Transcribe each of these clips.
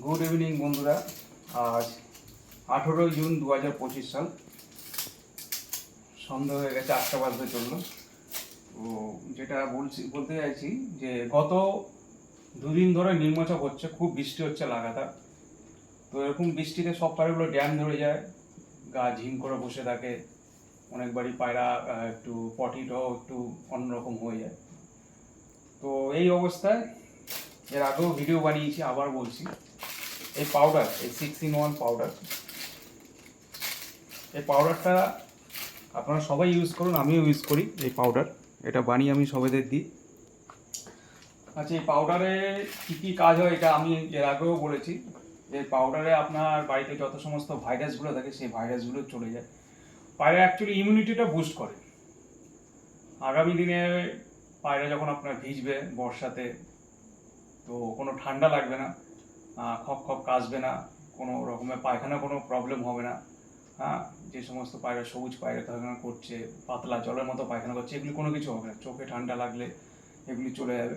Good evening বন্ধুরা। আজ আঠেরোই জুন দু হাজার পঁচিশ সাল। সন্ধ্যা হয়ে গেছে, আটটা বাজতে চলল। তো যেটা বলছি, বলতে চাইছি যে গত দুদিন ধরে নির্মচক হচ্ছে, খুব বৃষ্টি হচ্ছে লাগাতার। তো এরকম বৃষ্টিতে সব পায়রাগুলো ড্যাম ধরে যায়, গা ঝিম করে বসে থাকে অনেকবারই পায়রা একটু পটিটাও একটু অন্যরকম হয়ে যায়। তো এই অবস্থায় এর আগেও ভিডিও বানিয়েছি, আবার বলছি। এই পাউডার এই সিক্স ইন ওয়ান পাউডার এই পাউডারটা আপনারা সবাই ইউজ করুন, আমিও ইউজ করি এই পাউডার এটা বানিয়ে আমি সবাইদের দিই। আচ্ছা এই পাউডারে কী কী কাজ হয় এটা আমি এর আগেও বলেছি। এই পাউডারে আপনার বাড়িতে যত সমস্ত ভাইরাসগুলো থাকে, সেই ভাইরাসগুলো চলে যায়। পায়রা অ্যাকচুয়ালি ইমিউনিটিটা বুস্ট করে। আগামী দিনে পায়রা যখন আপনার ভিজবে বর্ষাতে, তো কোনো ঠান্ডা লাগবে না। খপ খপ কাশবে না, কোনো রকমের পায়খানা কোনো প্রবলেম হবে না। হ্যাঁ যে সমস্ত পায়রা সবুজ পায়রা পায়খানা করছে, পাতলা জলের মতো পায়খানা করছে, এগুলি কোনো কিছু হবে না। চোখে ঠান্ডা লাগলে এগুলি চলে যাবে।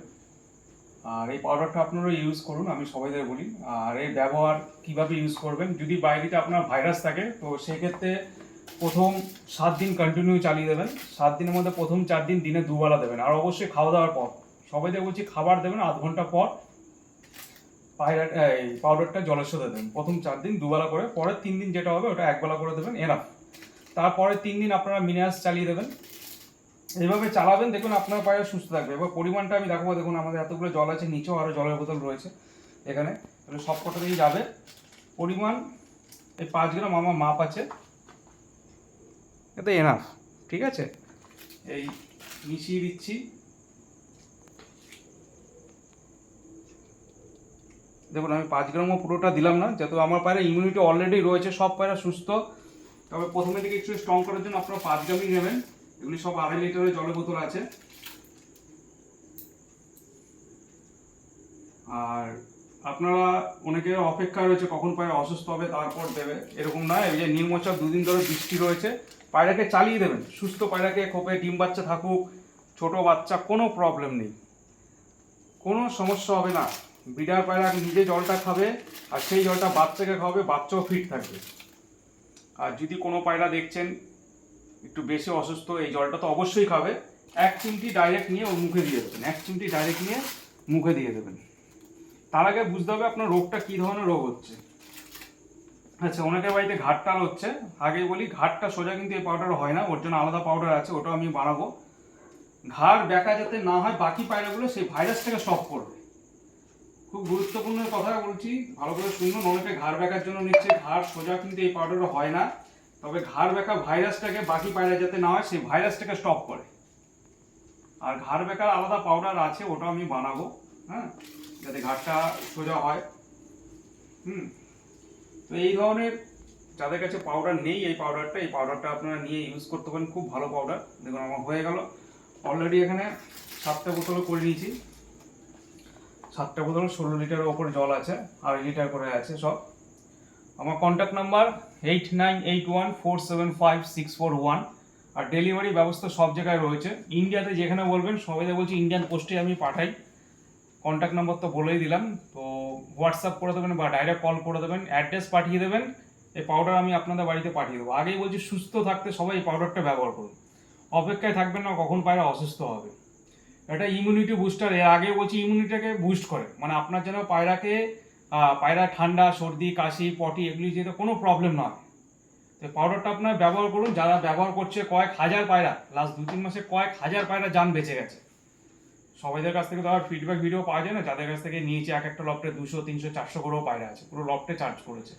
আর এই পাউডারটা আপনারা ইউজ করুন, আমি সবাইদের বলি। আর এই ব্যবহার কীভাবে ইউজ করবেন? যদি বাইরেতে আপনার ভাইরাস থাকে, তো সেক্ষেত্রে প্রথম সাত দিন কন্টিনিউ চালিয়ে দেবেন। সাত দিনের মধ্যে প্রথম চার দিন দিনে দুবেলা দেবেন। আর অবশ্যই খাওয়া দাওয়ার পর। সবাইদের বলছি খাবার দেবেন আধ ঘণ্টা পর পায়রা এই পাউডারটা জলের সাথে দেবেন প্রথম চার দিন দুবেলা করে পরের তিন দিন যেটা হবে ওটা একবেলা করে দেবেন এনাফ তারপরে তিন দিন আপনারা মিনারেলস চালিয়ে দেবেন। এইভাবে চালাবেন, দেখুন আপনার পায়ে সুস্থ থাকবে। এবার পরিমাণটা আমি দেখাবো, দেখুন আমাদের এতগুলো জল আছে, নিচেও আরও জলের বোতল রয়েছে এখানে। এগুলো সব কটাতেই যাবে। পরিমাণ, এই পাঁচ গ্রাম আমার মাপ আছে। এতে এনাফ ঠিক আছে? এই মিশিয়ে দিচ্ছি। দেখুন, আমি পাঁচ গ্রামও পুরোটা দিলাম না, যেহেতু আমার পায়রা ইমিউনিটি অলরেডি রয়েছে, সব পায়রা সুস্থ। তবে প্রথমে থেকে একটু স্ট্রং করার জন্য আপনারা পাঁচ গ্রামই নেবেন। এগুলি সব আড়াই লিটারের জলের বোতল আছে। আর আপনারা অনেকে অপেক্ষা রয়েছে কখন পায়রা অসুস্থ হবে, তারপর দেবে। এরকম নয় এই যে নির্মচাপ দুদিন ধরে বৃষ্টি রয়েছে, পায়রাকে চালিয়ে দেবেন। সুস্থ পায়রাকে খোপে ডিম বাচ্চা থাকুক, ছোট বাচ্চা কোনো প্রবলেম নেই। কোনো সমস্যা হবে না। বিডার পায়রা নিজে জলটা খাবে আর সেই জলটা বাচ্চাকে খাওয়াবে, বাচ্চাও ফিট থাকবে। আর যদি কোনো পায়রা দেখছেন একটু বেশি অসুস্থ, এই জলটা তো অবশ্যই খাবে। এক চিমটি ডাইরেক্ট নিয়ে ওর মুখে দিয়ে দেবেন। এক চিমটি ডাইরেক্ট নিয়ে মুখে দিয়ে দেবেন। তার আগে বুঝতে হবে আপনার রোগটা কী ধরনের রোগ হচ্ছে। আচ্ছা অনেকের বাড়িতে ঘাটটাল হচ্ছে। আগে বলি, ঘাটটা সোজা কিন্তু এই পাউডার হয় না। ওর জন্য আলাদা পাউডার আছে, ওটাও আমি বানাবো। ঘাড় ব্যাকা যাতে না হয়, বাকি পায়রাগুলো সেই ভাইরাসটাকে স্টপ করবে। খুব গুরুত্বপূর্ণ কথা বলছি। ভালো করে শুনুন অনেকে ঘাড় ব্যাকার জন্য নিচ্ছে, ঘাড় সোজা কিন্তু এই পাউডারটা হয় না। তবে ঘাড় ব্যাকা ভাইরাসটাকে বাকি পায়রা যাতে না হয়, সেই ভাইরাসটাকে স্টপ করে। আর ঘাড় ব্যাকার আলাদা পাউডার আছে, ওটা আমি বানাবো হ্যাঁ? যাতে ঘাড়টা সোজা হয়। হুম? তো এই ধরনের যাদের কাছে পাউডার নেই, এই পাউডারটা এই পাউডারটা আপনারা নিয়ে ইউজ করতে পারেন, খুব ভালো পাউডার। দেখুন, আমার হয়ে গেল। অলরেডি এখানে সাতটা বোতলও করে নিয়েছি। সাতটা বোতল, ষোলো লিটারের ওপরে জল আছে, আড়াই লিটার করে আছে সব। আমার contact number eight nine eight one four seven five six four one আর ডেলিভারি ব্যবস্থা সব জায়গায় রয়েছে। ইন্ডিয়াতে যেখানে বলবেন সবাই বলছি ইন্ডিয়ান পোস্টে আমি পাঠাই। কন্ট্যাক্ট নাম্বার তো বলেই দিলাম, তো হোয়াটসঅ্যাপ করে দেবেন বা ডাইরেক্ট কল করে দেবেন অ্যাড্রেস পাঠিয়ে দেবেন, এই পাউডার আমি আপনাদের বাড়িতে পাঠিয়ে দেবো। আগেই বলছি, সুস্থ থাকতে সবাই এই পাউডারটা ব্যবহার করুন। অপেক্ষায় থাকবেন না, কখন পায়রা অসুস্থ হবে। এটা ইমিউনিটি বুস্টার এর আগে বলছি ইমিউনিটিকে বুস্ট করে। মানে আপনার যেন পায়রাকে পায়রা ঠান্ডা, সর্দি, কাশি, পটি এগুলি যেতে কোনো প্রবলেম না তো পাউডারটা আপনার ব্যবহার করুন, যারা ব্যবহার করছে কয়েক হাজার পায়রা লাস্ট দু তিন মাসে কয়েক হাজার পায়রা যান বেঁচে গেছে। সবাইদের কাছ থেকে তো আর ফিডব্যাক ভিডিও পাওয়া যায় না, যাদের কাছ থেকে নিয়েছে এক একটা লফটে দুশো, তিনশো, চারশো করেও পায়রা আছে, পুরো লফটে চার্জ করেছে।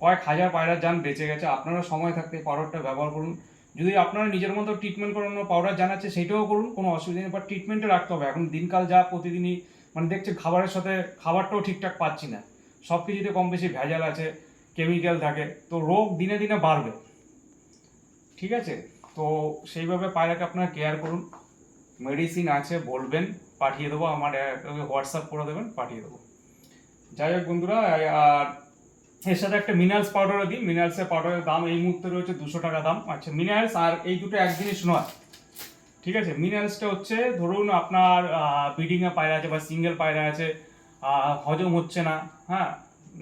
কয়েক হাজার পায়রা যান বেঁচে গেছে, আপনারা সময় থাকতে পাউডারটা ব্যবহার করুন। যদি আপনারা নিজের মতো ট্রিটমেন্ট করানো পাউডার জানাচ্ছে, সেটাও করুন, কোনো অসুবিধা নেই বাট ট্রিটমেন্টে রাখতে হবে। এখন দিনকাল যা প্রতিদিনই মানে দেখছে খাবারের সাথে খাবারটাও ঠিকঠাক পাচ্ছি না। সব কিছুতে কম বেশি ভেজাল আছে কেমিক্যাল থাকে, তো রোগ দিনে দিনে বাড়বে। ঠিক আছে? তো সেইভাবে পায়রাকে আপনারা কেয়ার করুন। মেডিসিন আছে, বলবেন, পাঠিয়ে দেবো, আমার হোয়াটসঅ্যাপ করে দেবেন, পাঠিয়ে দেবো। যাই হোক বন্ধুরা, আর এর সাথে একটা মিনারেলস পাউডারও দিই। মিনারেলসের পাউডারের দাম এই মুহূর্তে রয়েছে দুশো টাকা দাম। আচ্ছা মিনারেলস আর এই দুটো এক জিনিস নয় ঠিক আছে? মিনারেলসটা হচ্ছে, ধরুন আপনার ব্রিডিংয়ে পায়রা আছে বা সিঙ্গেল পায়রা আছে হজম হচ্ছে না হ্যাঁ?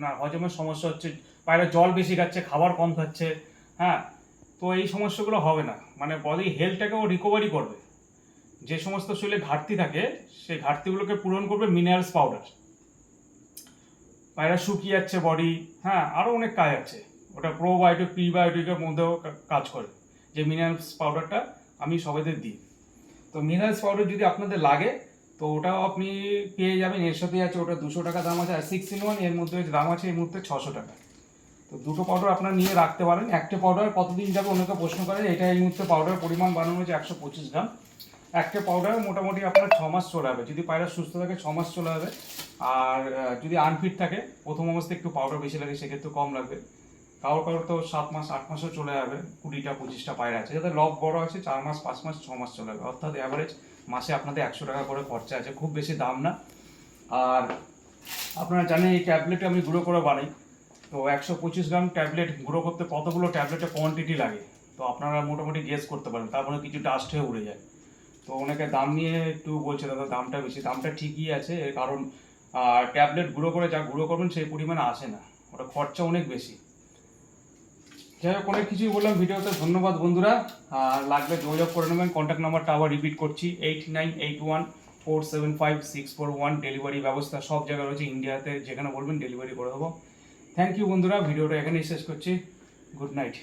না, হজমের সমস্যা হচ্ছে, পায়রা জল বেশি খাচ্ছে, খাবার কম খাচ্ছে হ্যাঁ? তো এই সমস্যাগুলো হবে না। মানে বডি হেলথটাকেও রিকভারি করবে। যে সমস্ত শরীরে ঘাটতি থাকে, সেই ঘাটতিগুলোকে পূরণ করবে মিনারেলস পাউডার পায়রা শুকিয়ে যাচ্ছে বডি হ্যাঁ আরও অনেক কাজ আছে। ওটা প্রোবায়োটিক প্রিবায়োটিকের মধ্যেও কাজ করে। যে মিনারেলস পাউডারটা আমি সবাইদের দিই। তো মিনারেলস পাউডার যদি আপনাদের লাগে, তো ওটাও আপনি পেয়ে যাবেন। এর সাথে আছে ওটা দুশো টাকা দাম আছে, আর সিক্স ইন ওয়ানের মধ্যে দাম আছে, এই মুহূর্তে ছশো টাকা। তো দুটো পাউডার আপনারা নিয়ে রাখতে পারেন। একটা পাউডার কতদিন যাবে, অনেকে প্রশ্ন করে এটা এই মুহূর্তে পাউডার পরিমাণ বানানো হয়েছে একশো পঁচিশ গ্রাম। একটা পাউডার মোটামুটি আপনার ছ মাস চলে যাবে যদি পায়রা সুস্থ থাকে, ছ মাস চলে যাবে আর যদি আনফিট থাকে, প্রথম অবস্থায় একটু পাউডার বেশি লাগে সেক্ষেত্রে কম লাগবে। কারোর কারোর তো সাত মাস, আট মাসও চলে যাবে কুড়িটা, পঁচিশটা পায়রা আছে। যাদের লব বড় আছে, চার মাস, পাঁচ মাস, ছ মাস চলে যাবে অর্থাৎ অ্যাভারেজ মাসে আপনাদের একশো টাকা করে খরচা আছে। খুব বেশি দাম না। আর আপনারা জানেন, এই ট্যাবলেট আমি গুঁড়ো করে বানাই। তো একশো পঁচিশ গ্রাম ট্যাবলেট গুঁড়ো করতে কতগুলো ট্যাবলেটের কোয়ান্টিটি লাগে? তো আপনারা মোটামুটি গেস করতে পারেন। তারপরে কিছু ডাস্ট হয়ে উড়ে যায়। তো অনেকে দাম নিয়ে একটু বলছে, দাদা, দামটা বেশি। দামটা ঠিকই আছে, এর কারণ ট্যাবলেট গুঁড়ো করে যা গুঁড়ো করবেন সেই পরিমাণে আসে না। ওটা খরচা অনেক বেশি। যাই হোক, অনেক কিছুই বললাম ভিডিওতে। ধন্যবাদ বন্ধুরা। আর লাগলে যোগাযোগ করে নেবেন। কন্ট্যাক্ট নাম্বারটা আবার রিপিট করছি। Eight nine eight one four seven five six four one delivery ব্যবস্থা সব জায়গায় রয়েছে। ইন্ডিয়াতে যেখানে বলবেন ডেলিভারি করে দেবো। থ্যাংক ইউ বন্ধুরা। ভিডিওটা এখানেই শেষ করছি। Good night